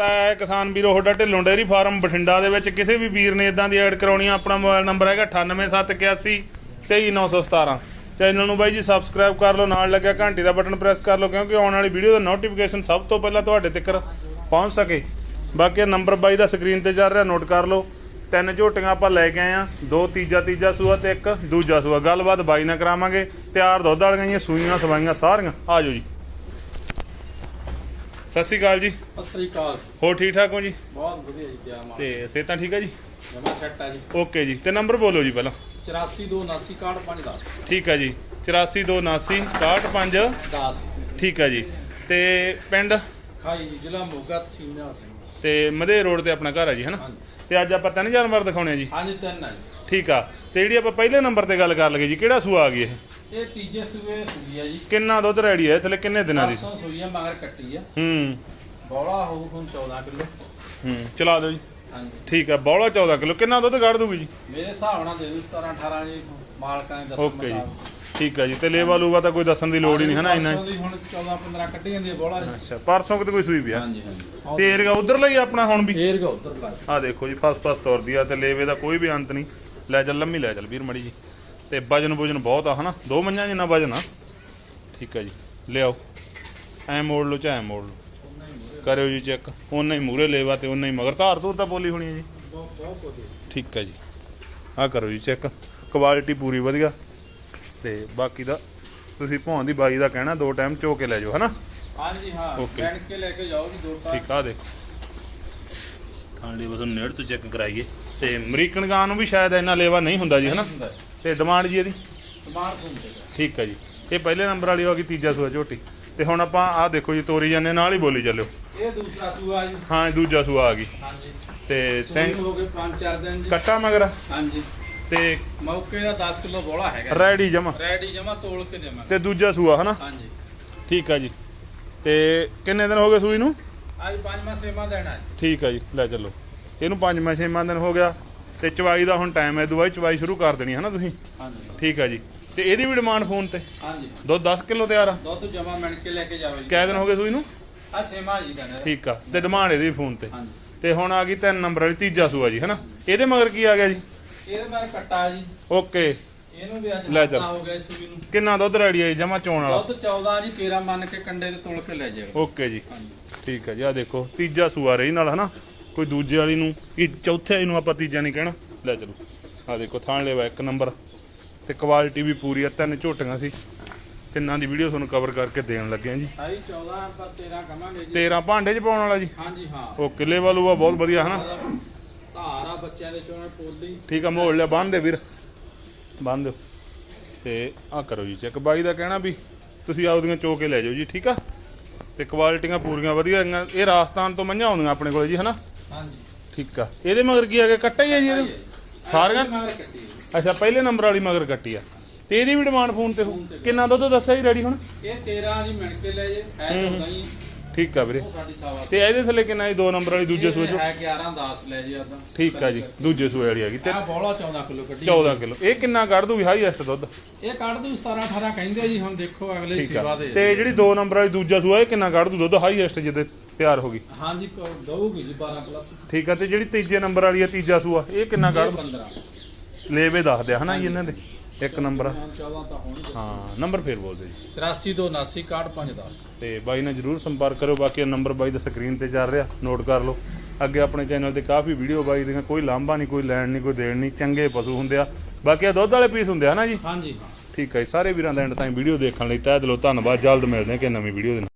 ਕੱਟਾ ਹੈ, ਕਿਸਾਨ ਵੀਰੋ, ਤੁਹਾਡਾ ਢਿੱਲੋਂ ਡੇਅਰੀ ਫਾਰਮ ਬਠਿੰਡਾ ਦੇ ਵਿੱਚ। ਕਿਸੇ ਵੀ ਵੀਰ ਨੇ ਇਦਾਂ ਦੀ ਐਡ ਕਰਾਉਣੀ ਆ, ਆਪਣਾ ਮੋਬਾਈਲ ਨੰਬਰ ਹੈਗਾ 98781 23917 ਚੈਨਲ ਨੂੰ ਬਾਈ ਜੀ ਸਬਸਕ੍ਰਾਈਬ ਕਰ ਲਓ, ਨਾਲ ਲੱਗਿਆ ਘੰਟੀ ਦਾ ਬਟਨ ਪ੍ਰੈਸ ਕਰ ਲਓ, ਕਿਉਂਕਿ ਆਉਣ ਵਾਲੀ ਵੀਡੀਓ ਦਾ ਨੋਟੀਫਿਕੇਸ਼ਨ ਸਭ ਤੋਂ ਪਹਿਲਾਂ ਤੁਹਾਡੇ ਤੱਕ ਪਹੁੰਚ ਸਕੇ। ਬਾਕੀ ਨੰਬਰ ਬਾਈ ਦਾ ਸਕਰੀਨ ਤੇ ਚੱਲ ਰਿਹਾ ਨੋਟ ਕਰ ਲਓ। ਤਿੰਨ ਝੋਟੀਆਂ ਆਪਾਂ ਲੈ ਕੇ ਆਏ ਆ, ਦੋ ਤੀਜਾ ਤੀਜਾ ਸੂਆ ਤੇ ਇੱਕ ਦੂਜਾ ਸੂਆ। ਗੱਲਬਾਤ ਬਾਈ ਨਾਲ ਕਰਾਵਾਂਗੇ। ਤਿਆਰ ਦੁੱਧ ਵਾਲੀਆਂ ਜੀ ਸੂਈਆਂ, ਸਵਾਈਆਂ ਸਾਰੀਆਂ। ਆ ਜਾਓ ਜੀ। ਸਤਿ ਸ਼੍ਰੀ ਅਕਾਲ ਜੀ। ਸਤਿ ਸ੍ਰੀ ਅਕਾਲ। ਹੋਰ ਠੀਕ ਠਾਕ ਹੋ ਜੀ? ਬਹੁਤ ਵਧੀਆ ਜੀ ਕਿਆ ਮਾਨ ਤੇ ਸਿਹਤਾਂ ਠੀਕ ਹੈ ਜੀ? ਜਮਾ ਸੈੱਟ ਆ ਜੀ। ਓਕੇ ਜੀ। ਤੇ ਨੰਬਰ ਬੋਲੋ ਜੀ ਪਹਿਲਾਂ। 84299510 ਠੀਕ ਹੈ ਜੀ। 8429 65 10 ਠੀਕ ਹੈ ਜੀ। ਤੇ ਪਿੰਡ? ਖਾਈ ਜੀ, ਜ਼ਿਲ੍ਹਾ ਮੋਗਾ ਤਹਿਸੀਲ ਨਿਹਾਲ ਸਿੰਘ। ਤੇ ਮਧੇ ਰੋਡ ਤੇ ਆਪਣਾ ਘਰ ਹੈ ਜੀ ਹਨਾ? ਤੇ ਅੱਜ ਆਪਾਂ ਤਿੰਨ ਜਾਨਵਰ ਦਿਖਾਉਣੇ ਆ ਜੀ। ਹਾਂਜੀ ਤਿੰਨ ਆ ਜੀ। ਠੀਕ ਆ। ਤੇ ਜਿਹੜੀ ਆਪਾਂ ਪਹਿਲੇ ਨੰਬਰ ਤੇ ਗੱਲ ਕਰ ਲਗੇ ਜੀ ਕਿਹੜਾ ਸੂਆ ਆ ਗਈ ਇਹ? ਇਹ ਤੀਜੇ ਸੂਏ ਸੂਈ ਆ ਜੀ। ਕਿੰਨਾ ਦੁੱਧ ਰੈਡੀ ਹੈ ਥੱਲੇ ਕਿੰਨੇ ਦਿਨਾਂ ਦੀ? ਪਰਸੋਂ ਸੂਈ ਆ ਮਗਰ ਕੱਟੀ ਆ। ਹੂੰ। ਬੋਲਾ ਹੋਊ ਹੁਣ 14 ਕਿਲੋ। ਹੂੰ ਚਲਾ ਦਿਓ ਜੀ। ਹਾਂਜੀ। ਠੀਕ ਆ ਬੌਲਾ 14 ਕਿਲੋ। ਕਿੰਨਾ ਦੁੱਧ ਕੱਢ ਦੂਗੀ ਜੀ? ਮੇਰੇ ਹਿਸਾਬ ਨਾਲ ਦੇ ਦੂ 17 18 ਜੀ ਮਾਲਕਾਂ ਨੇ ਦੱਸੋ ਓਕੇ ਜੀ। ਠੀਕ ਆ ਜੀ ਤੇ ਲੇਵਾ ਲੂਗਾ ਤਾਂ ਕੋਈ ਦੱਸਣ ਦੀ ਲੋੜ ਹੀ ਨਹੀਂ ਹਨਾ ਇੰਨਾ? ਹੀ। ਦੀ ਹੁਣ 14 15 ਕੱਢੀ ਜਾਂਦੀ ਆ ਬੋਲਾ ਜੀ। ਅੱਛਾ ਪਰਸੋਂ ਕਿਤੇ ਕੋਈ ਸੂਈ ਪਿਆ? ਹਾਂਜੀ ਹਾਂਜੀ। ਤੇ ਏਰਗਾ ਉਧਰ ਲਈ ਆਪਣਾ ਹੁਣ ਵੀ? ਫੇਰ ਗਾ ਉਧਰ ਲਾ ਆ ਦੇਖੋ ਜੀ ਫਸ ਫਸ ਤੁਰਦੀ ਆ ਤੇ ਲੇਵੇ ਦਾ ਕੋਈ ਵੀ ਅੰਤ ਨਹੀਂ। ਲੈ ਚੱਲ ਲੰਮੀ ਲੈ ਚੱਲ ਵੀਰ ਮੜੀ ਜੀ। ਤੇ ਵਜਨ ਵਜਨ ਬਹੁਤ ਆ ਹਨਾ? ਦੋ ਮੰਝਾਂ ਜਿੰਨਾ ਵਜਨ ਆ। ਠੀਕ ਆ ਜੀ। ਲਿਆਓ। ਐ ਮੋੜ ਲਓ ਚਾਹੇ ਮੋੜ ਲਓ। ਕਰਿਓ ਜੀ ਚੈੱਕ। ਉਹਨਾਂ ਹੀ ਮੂਰੇ ਲੇਵਾ ਤੇ ਉਹਨਾਂ ਹੀ ਮਗਰ। ਧਾਰ ਧੂਰ ਤਾਂ ਬੋਲੀ ਹੋਣੀ ਹੈ ਜੀ। ਬਹੁਤ ਬਹੁਤ ਵਧੀਆ ਠੀਕ ਹੈ ਜੀ। ਆ ਕਰੋ ਜੀ ਚੈੱਕ। ਕੁਆਲਿਟੀ ਪੂਰੀ ਵਧੀਆ। ਤੇ ਬਾਕੀ ਦਾ ਤੁਸੀਂ ਭੌਂ ਦੀ ਬਾਈ ਦਾ ਕਹਿਣਾ ਦੋ ਟਾਈਮ ਚੋ ਕੇ ਲੈ ਜਾਓ ਹਨਾ? ਹਾਂਜੀ ਹਾਂ। ਓਕੇ। ਬੈਠ ਕੇ ਲੈ ਕੇ ਜਾਓ ਜੀ ਦੋ ਟਾਂ ਠੀਕ ਆ ਦੇਖੋ। ਥਾਂ ਲਈ ਬਸ ਨੇੜ ਤੋਂ ਚੈੱਕ ਕਰਾਈਏ। ਤੇ ਅਮਰੀਕਨ ਗਾਂ ਨੂੰ ਵੀ ਸ਼ਾਇਦ ਇੰਨਾ ਲੇਵਾ ਨਹੀਂ ਹੁੰਦਾ ਜੀ ਹਨਾ? ਤੇ ਡਿਮਾਂਡ ਜੀ ਇਹਦੀ? ਟਮਾਟਰ ਹੁੰਦੇ ਠੀਕ ਹੈ ਜੀ। ਇਹ ਪਹਿਲੇ ਨੰਬਰ ਵਾਲੀ ਹੋ ਗਈ ਤੀਜਾ ਸੂਆ ਝੋਟੀ। ਤੇ ਹੁਣ ਆਪਾਂ ਆਹ ਦੇਖੋ ਜੀ ਤੋਰੀ ਜਾਂਦੇ ਨਾਲ ਹੀ ਬੋਲੀ ਚੱਲਿਓ। ਇਹ ਦੂਸਰਾ ਸੂਆ ਜੀ। ਹਾਂ ਇਹ ਦੂਜਾ ਸੂਆ ਆ ਗਈ। ਹਾਂਜੀ। ਤੇ ਸੈਂਕ ਸੈਂਕ ਹੋ ਗਏ 5-4 ਦਿਨ ਜੀ। ਕੱਟਾ ਮਗਰ? ਹਾਂਜੀ। ਤੇ ਮੌਕੇ ਦਾ 10 ਕਿਲੋ ਬੋਲਾ ਹੈਗਾ ਰੈਡੀ ਜਮਾ। ਰੈਡੀ ਜਮਾ ਤੋਲ ਕੇ ਦੇਵਾਂਗੇ। ਤੇ ਦੂਜਾ ਸੂਆ ਹਨਾ? ਹਾਂਜੀ। ਠੀਕ ਆ ਜੀ। ਤੇ ਕਿੰਨੇ ਦਿਨ ਹੋ ਗਏ ਸੂਈ ਨੂੰ? ਅੱਜ ਪੰਜਵਾਂ ਸੇਮਾ ਦੇਣਾ ਹੈ ਠੀਕ ਆ ਜੀ ਲੈ ਚੱਲੋ। ਇਹਨੂੰ ਪੰਜਵਾਂ ਛੇਵਾਂ ਦਿਨ ਹੋ ਗਿਆ। ਤੇ ਚਵਾਈ ਦਾ ਹੁਣ ਟਾਈਮ ਹੈ ਦੁਬਾਈ ਚਵਾਈ ਸ਼ੁਰੂ ਕਰ ਦੇਣੀ ਹੈ ਨਾ ਤੁਸੀਂ? ਹਾਂਜੀ। ਠੀਕ ਆ ਜੀ। ਤੇ ਇਹਦੀ ਵੀ ਡਿਮਾਂਡ ਫੋਨ ਤੇ? ਹਾਂਜੀ। ਦੁੱਧ 10 ਕਿਲੋ ਤਿਆਰ ਆ? ਦੁੱਧ ਜਮਾ ਮਿਣ ਕੇ ਲੈ ਕੇ ਜਾਵੇ ਜੀ। ਦਿਨ ਹੋ ਗਏ ਸੂਈ ਨੂੰ? ਆ ਸੇਮਾ ਜੀ ਕਹਿੰਦੇ। ਠੀਕ ਆ। ਤੇ ਡਿਮਾਂਡ ਇਹਦੀ ਫੋਨ ਤੇ। ਹਾਂਜੀ। ਤੇ ਹੁਣ ਆ ਗਈ ਤਿੰਨ ਨੰਬਰ ਵਾਲੀ ਤੀਜਾ ਸੂਆ ਜੀ ਹਨਾ? ਇਹਦੇ ਮਗਰ ਕੀ ਆ ਗਿਆ ਜੀ? ਇਹਦੇ ਬਾਰੇ ਕੱਟਾ ਜੀ। ਓਕੇ। ਇਹਨੂੰ ਵੀ ਅੱਜ ਲੈ ਹਫ਼ਤਾ ਚੱਲ। ਹੋ ਗਿਆ ਸੂਈ ਨੂੰ। ਕਿੰਨਾ ਦੁੱਧ ਰੈਡੀ ਹੈ ਜਮਾ ਚੋਣ ਵਾਲਾ? ਦੁੱਧ 14 ਜੀ 13 ਮੰਨ ਕੇ ਕੰਡੇ ਤੇ ਤੋਲ ਕੇ ਲੈ ਜਾਓ ਓਕੇ ਜੀ। ਹਾਂਜੀ। ਠੀਕ ਹੈ ਜੀ ਆ ਦੇਖੋ ਤੀਜਾ ਸੂਆ ਰਹੀ ਨਾਲ ਹਨਾ? ਕੋਈ ਦੂਜੇ ਵਾਲੀ ਨੂੰ ਕੀ ਚੌਥੇ ਵਾਲੀ ਨੂੰ ਆਪਾਂ ਤੀਜਾ ਨਹੀਂ ਕਹਿਣਾ ਲੈ ਚਲੋ। ਆ ਦੇਖੋ ਥਾਣ ਲੈਵਾ ਇੱਕ ਨੰਬਰ। ਤੇ ਕੁਆਲਿਟੀ ਵੀ ਪੂਰੀ ਆ ਤਿੰਨ ਝੋਟੀਆਂ ਸੀ। ਤਿੰਨਾਂ ਦੀ ਵੀਡੀਓ ਤੁਹਾਨੂੰ ਕਵਰ ਕਰਕੇ ਦੇਣ ਲੱਗੇ ਆ ਜੀ। ਆਈ 14 ਪਰ 13 ਕਮਾਂਗੇ ਜੀ। 13 ਭਾਂਡੇ 'ਚ ਪਾਉਣ ਵਾਲਾ ਜੀ। ਹਾਂਜੀ ਹਾਂ। ਉਹ ਕਿੱਲੇ ਵਾਲੂਆ ਬਹੁਤ ਵਧੀਆ ਹਨਾ? ਧਾਰ ਆ ਬੱਚਿਆਂ ਦੇ ਚੋਂ ਪੋਲੀ। ਠੀਕ ਆ ਮੋੜ ਲਿਆ ਬੰਨ ਦੇ ਵੀਰ। ਬੰਨ ਦਿਓ। ਤੇ ਆ ਕਰੋ ਜੀ ਚੈੱਕ। ਬਾਈ ਦਾ ਕਹਿਣਾ ਵੀ ਤੁਸੀਂ ਆਪਦੀਆਂ ਚੋ ਕੇ ਲੈ ਜਾਓ ਜੀ ਠੀਕ ਆ? ਤੇ ਕੁਆਲਿਟੀਆਂ ਪੂਰੀਆਂ ਵਧੀਆ ਇਹ ਰਾਜਸਥਾਨ ਤੋਂ ਮੰਝਾਂ ਆਉਂਦੀਆਂ ਆਪਣੇ ਕੋਲ ਜੀ ਹਨਾ? ਹਾਂਜੀ। ਠੀਕ ਆ। ਇਹਦੇ ਮਗਰ ਕੀ ਆ ਗਿਆ? ਕੱਟਾ ਹੀ ਆ ਜੀ ਇਹਦੇ ਸਾਰੀਆਂ ਮਗਰ ਕੱਟੀ ਜੀ। ਅੱਛਾ ਪਹਿਲੇ ਨੰਬਰ ਵਾਲੀ ਮਗਰ ਕੱਟੀ ਆ। ਤੇ ਇਹਦੀ ਵੀ ਡਿਮਾਂਡ ਫੋਨ ਤੇ ਹੋ ਤੇ। ਕਿੰਨਾ ਦੁੱਧ ਦੱਸਿਆ ਜੀ ਰੈਡੀ ਹੁਣ? ਇਹ 13 ਜੀ ਮਿਣ ਕੇ ਲੈ ਜੇ ਹੈ। 14 ਹੀ ਠੀਕ ਆ ਵੀਰੇ। ਉਹ ਸਾਡੀ ਸਾਵਾ ਤੇ ਇਹਦੇ ਥੱਲੇ ਕਿੰਨਾ ਜੀ? ਦੋ ਨੰਬਰ ਵਾਲੀ ਦੂਜੇ ਸੂਏ ਚੋਂ? ਹੈ 11 10 ਲੈ ਜੇ ਆਦਾ ਠੀਕ ਆ ਜੀ ਦੂਜੇ ਸੂਏ ਵਾਲੀ ਆ ਗਈ। ਤੇ ਆ ਬੋਲਾ 14 ਕਿਲੋ ਕੱਢੀ। 14 ਕਿਲੋ। ਇਹ ਕਿੰਨਾ ਕੱਢ ਦੂਗੀ ਹਾਈਐਸਟ ਦੁੱਧ? ਇਹ ਕੱਢ ਦੂ 17 18 ਕਹਿੰਦੇ ਜੀ ਹੁਣ ਦੇਖੋ ਅਗਲੇ ਸੇਵਾ ਆ। ਦੇ। ਤੇ ਜਿਹੜੀ ਦੋ ਨੰਬਰ ਵਾਲੀ ਦੂਜਾ ਸੂਆ ਇਹ ਕਿੰਨਾ ਕੱਢ ਦੂ ਦੁੱਧ? ਹਾਈਐਸਟ ਜਿਹਦੇ ਤਿਆਰ ਹੋ ਗਈ। ਹਾਂਜੀ ਦਊਗੀ ਜੀ 12 ਪਲੱਸ ਠੀਕ ਆ ਤੇ ਜਿਹੜੀ ਤੀਜੇ ਨੰਬਰ ਵਾਲੀ ਆ ਤੀਜਾ ਸੂਆ ਇਹ ਕਿੰਨਾ ਕੱਢ ਦੂ 15 ਲੇਵੇ ਦੱਸ ਦਿਆ ਹਨਾ ਜੀ ਇਹਨਾਂ ਦੇ? ਇੱਕ ਨੰਬਰ। ਆ। 14 ਤਾਂ ਹੋਣੀ ਹਾਂ ਨੰਬਰ ਫੇਰ ਬੋਲ ਦਿਓ ਜੀ 84 ਤੋਂ 79 61 10 ਤੇ ਬਾਈ ਨਾਲ ਜਰੂਰ ਸੰਪਰਕ ਕਰੋ ਬਾਕੀ ਨੰਬਰ ਬਾਈ ਦਾ ਸਕਰੀਨ ਤੇ ਚੱਲ ਰਿਹਾ ਨੋਟ ਕਰ ਲਓ। ਅੱਗੇ ਆਪਣੇ ਚੈਨਲ ਤੇ ਕਾਫੀ ਵੀਡੀਓ ਬਾਈ ਦੀਆਂ ਕੋਈ ਲਾਂਭਾ ਨਹੀਂ ਕੋਈ ਲੈਣ ਨਹੀਂ ਕੋਈ ਦੇਣ ਨਹੀਂ ਚੰਗੇ ਪਸ਼ੂ ਹੁੰਦੇ ਆ। ਬਾਕੀ ਆ ਦੁੱਧ ਵਾਲੇ ਪੀਸ ਹੁੰਦੇ ਆ ਨਾ ਜੀ? ਹਾਂਜੀ। ਠੀਕ ਹੈ ਸਾਰੇ ਵੀਰਾਂ ਦਾ ਐਂਡ ਤਾਈਂ ਵੀਡੀਓ ਦੇਖਣ ਲਈ ਤਹਿ ਦਿਲੋਂ ਧੰਨਵਾਦ ਜਲਦ ਮਿਲਦੇ ਹਾਂ ਕਿ ਨਵੀਂ ਵੀਡੀਓ ਦੇ ਨਾਲ।